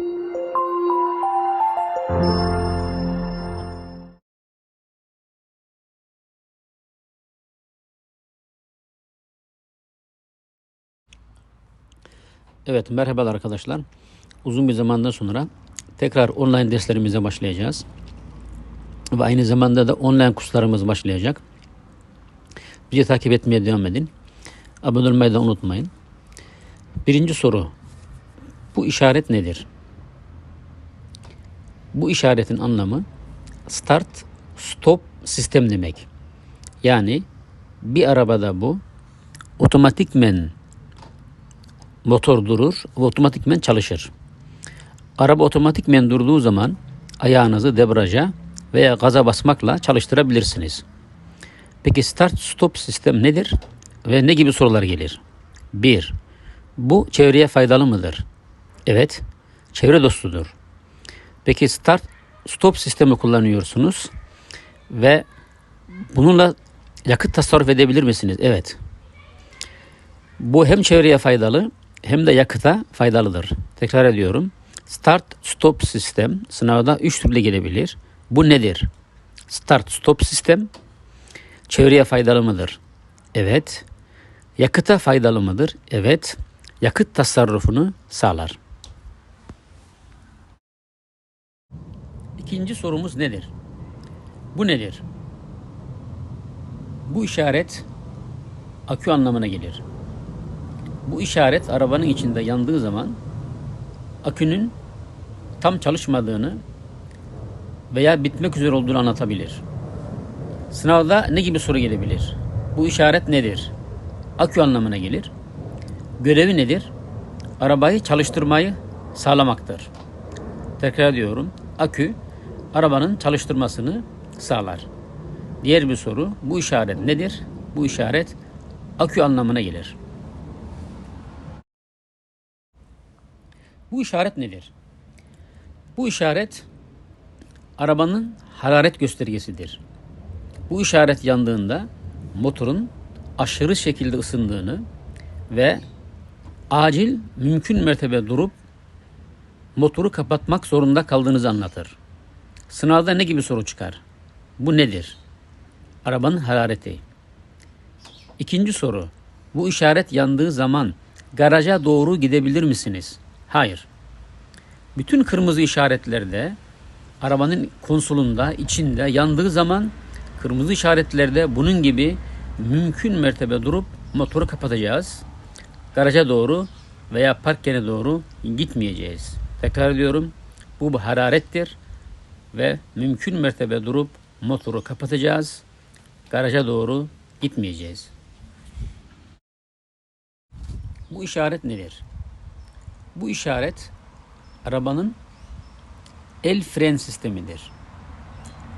Evet merhabalar arkadaşlar. Uzun bir zamandan sonra tekrar online derslerimize başlayacağız. Ve aynı zamanda da online kurslarımız başlayacak. Bizi takip etmeye devam edin. Abone olmayı da unutmayın. Birinci soru. Bu işaret nedir? Bu işaretin anlamı start stop sistem demek. Yani bir arabada bu otomatikmen motor durur ve otomatikmen çalışır. Araba otomatikmen durduğu zaman ayağınızı debriyaja veya gaza basmakla çalıştırabilirsiniz. Peki start stop sistem nedir ve ne gibi sorular gelir? 1. Bu çevreye faydalı mıdır? Evet, çevre dostudur. Peki start stop sistemi kullanıyorsunuz ve bununla yakıt tasarruf edebilir misiniz? Evet. Bu hem çevreye faydalı hem de yakıta faydalıdır. Tekrar ediyorum. Start stop sistem sınavda 3 türlü gelebilir. Bu nedir? Start stop sistem çevreye faydalı mıdır? Evet. Yakıta faydalı mıdır? Evet. Yakıt tasarrufunu sağlar. İkinci sorumuz nedir? Bu nedir? Bu işaret akü anlamına gelir. Bu işaret arabanın içinde yandığı zaman akünün tam çalışmadığını veya bitmek üzere olduğunu anlatabilir. Sınavda ne gibi soru gelebilir? Bu işaret nedir? Akü anlamına gelir. Görevi nedir? Arabayı çalıştırmayı sağlamaktır. Tekrar ediyorum. Akü arabanın çalıştırmasını sağlar. Diğer bir soru. Bu işaret nedir? Bu işaret akü anlamına gelir. Bu işaret nedir? Bu işaret arabanın hararet göstergesidir. Bu işaret yandığında motorun aşırı şekilde ısındığını ve acil mümkün mertebe durup motoru kapatmak zorunda kaldığınızı anlatır. Sınavda ne gibi soru çıkar? Bu nedir? Arabanın harareti. İkinci soru. Bu işaret yandığı zaman garaja doğru gidebilir misiniz? Hayır. Bütün kırmızı işaretlerde arabanın konsolunda, içinde yandığı zaman kırmızı işaretlerde bunun gibi mümkün mertebe durup motoru kapatacağız. Garaja doğru veya park yerine doğru gitmeyeceğiz. Tekrar ediyorum. Bu hararettir ve mümkün mertebe durup motoru kapatacağız. Garaja doğru gitmeyeceğiz. Bu işaret nedir? Bu işaret arabanın el fren sistemidir.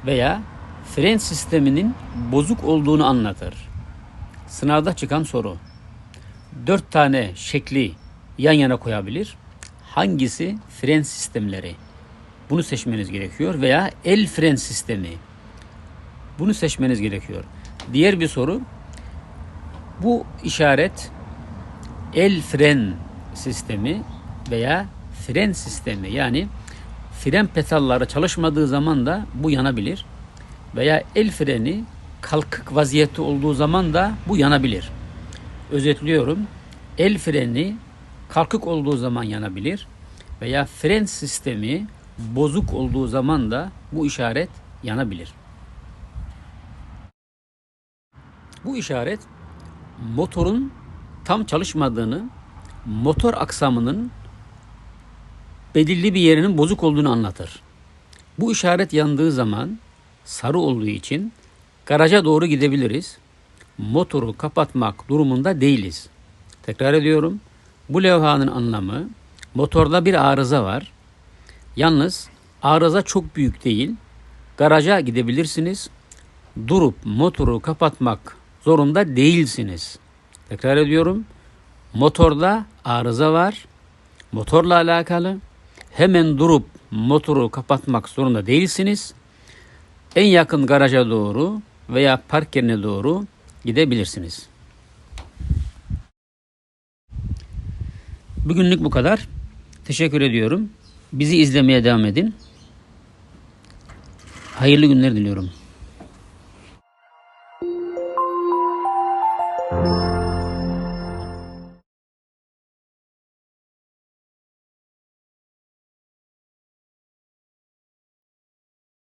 Veya fren sisteminin bozuk olduğunu anlatır. Sınavda çıkan soru. Dört tane şekli yan yana koyabilir. Hangisi fren sistemleri? Bunu seçmeniz gerekiyor. Veya el fren sistemi. Bunu seçmeniz gerekiyor. Diğer bir soru. Bu işaret el fren sistemi veya fren sistemi yani fren pedalları çalışmadığı zaman da bu yanabilir veya el freni kalkık vaziyette olduğu zaman da bu yanabilir. Özetliyorum. El freni kalkık olduğu zaman yanabilir veya fren sistemi bozuk olduğu zaman da bu işaret yanabilir. Bu işaret motorun tam çalışmadığını, motor aksamının belirli bir yerinin bozuk olduğunu anlatır. Bu işaret yandığı zaman sarı olduğu için garaja doğru gidebiliriz. Motoru kapatmak durumunda değiliz. Tekrar ediyorum. Bu levhanın anlamı motorda bir arıza var. Yalnız arıza çok büyük değil. Garaja gidebilirsiniz. Durup motoru kapatmak zorunda değilsiniz. Tekrar ediyorum. Motorda arıza var. Motorla alakalı hemen durup motoru kapatmak zorunda değilsiniz. En yakın garaja doğru veya park yerine doğru gidebilirsiniz. Bugünlük bu kadar. Teşekkür ediyorum. Bizi izlemeye devam edin. Hayırlı günler diliyorum.